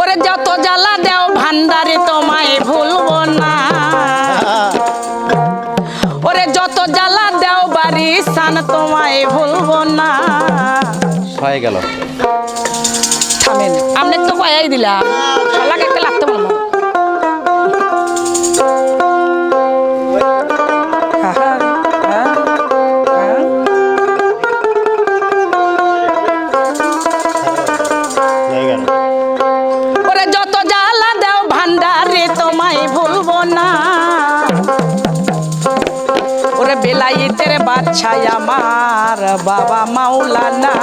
ওরে যত জ্বালা দেও ভান্ডারে তোমায় ভুলব না। ওরে যত জ্বালা দেও বাড়ি সান তোমায় ভুলবো না। হয়ে গেল। থামেন আপনি তো কয়াই দিলাম। লাগে একটা লাগতে বলব বাচ্চাই আমার বাবা মাওলানা।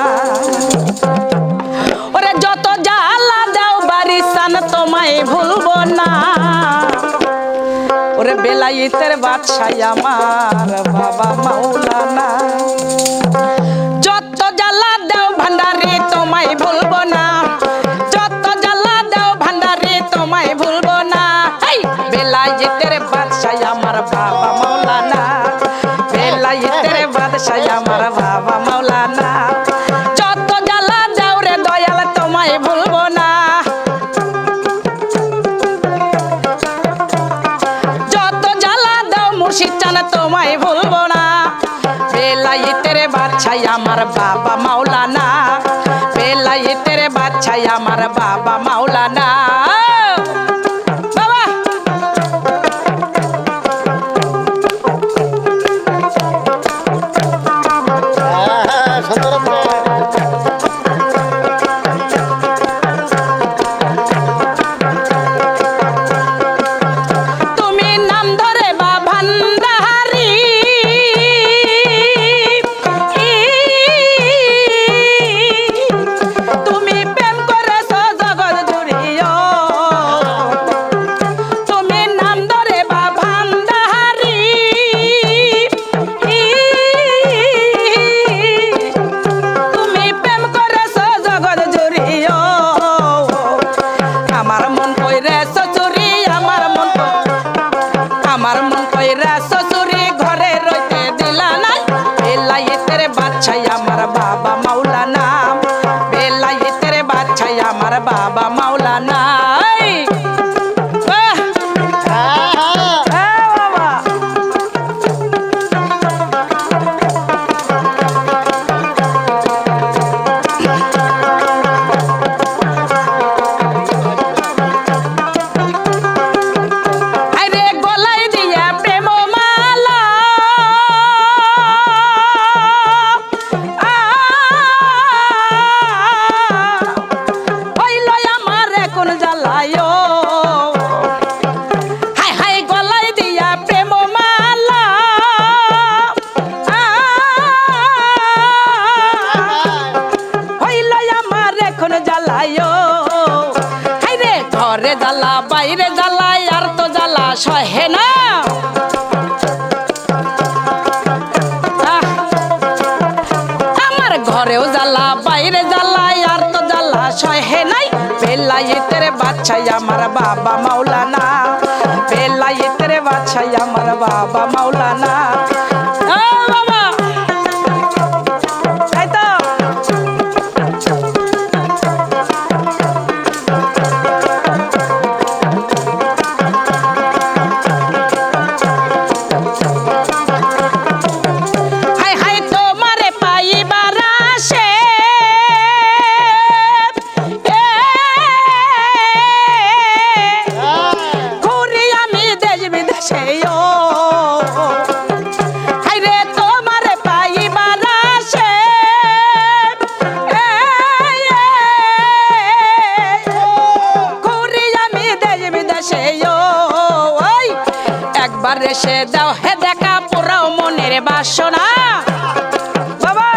ওরে যত জ্বালা দাও বারিসান তোমায় ভুলব না। ওরে বেলাইতের বাদশাই আমার বাবা মাওলানা। বাদশাই আমার বাবা মাওলানা। যত জ্বালা দাও রে দয়াল, তোমায় ভুলবো না। যত জ্বালা দাও মুর্শিদ চান তোমায় ভুলবো না। বেলাইতের বাচ্চাই আমার বাবা মাওলানা। বেলাইতের বাচ্চাই আমার বাবা মাওলানা। That's. বাইরে জ্বালায়, আর তো জ্বালা সহে না। আমার ঘরেও জ্বালা, বাইরে জ্বালায়, আর তো জ্বালা সহে নাই। বেলাইতের বাচ্চাই আমার বাবা মাওলানা বেলাইতের বাচ্চাই আমার বাবা মাওলানা। এসে দাও। হে দেখা পুরো মনের বাসনা। বাবা!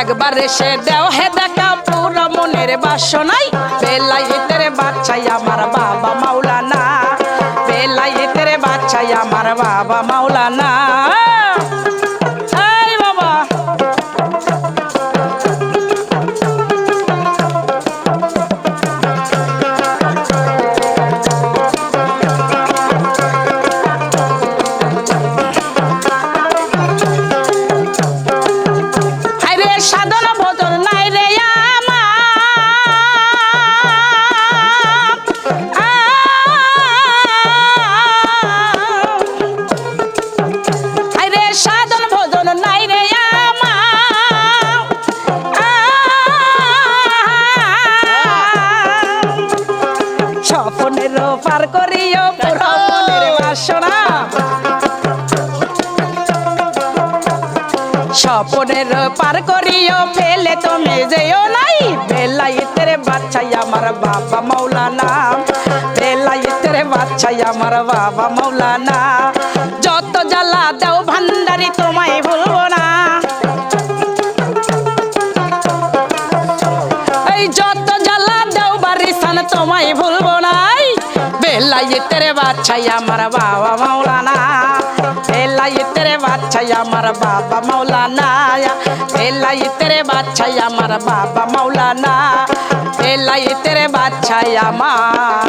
একবার এসে দাও। হে দেখা পুরো মনের বাসনাই। বেলাইতের বাচ্চাই আমার বাবা মাওলানা। বেলাইতের বাচ্চাই আমার বাবা মাওলানা। স্বপনের পার করিও, ফেলে তুমি যেও নাই। বেলাইতের বাচ্চাই আমার বাবা মৌলানা। বেলাইতের বাচ্চাই আমার বাবা মৌলানা। যত জ্বালা দেও ভান্ডারি, তোমায় ভুলবো না। এই যত জ্বালা দেও বাড়ি সান, তোমায় ভুলবো নাই। বেলাইতের বাচ্চাই আমার বাবা মৌলানা। বাচ্চাই আমার বাবা মাওলানা। এলাই তেরে বাচ্চাই আমার বাবা মাওলানা। এলাই তেরে বাচ্চাই আমার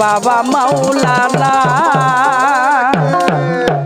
বাবা মৌলানা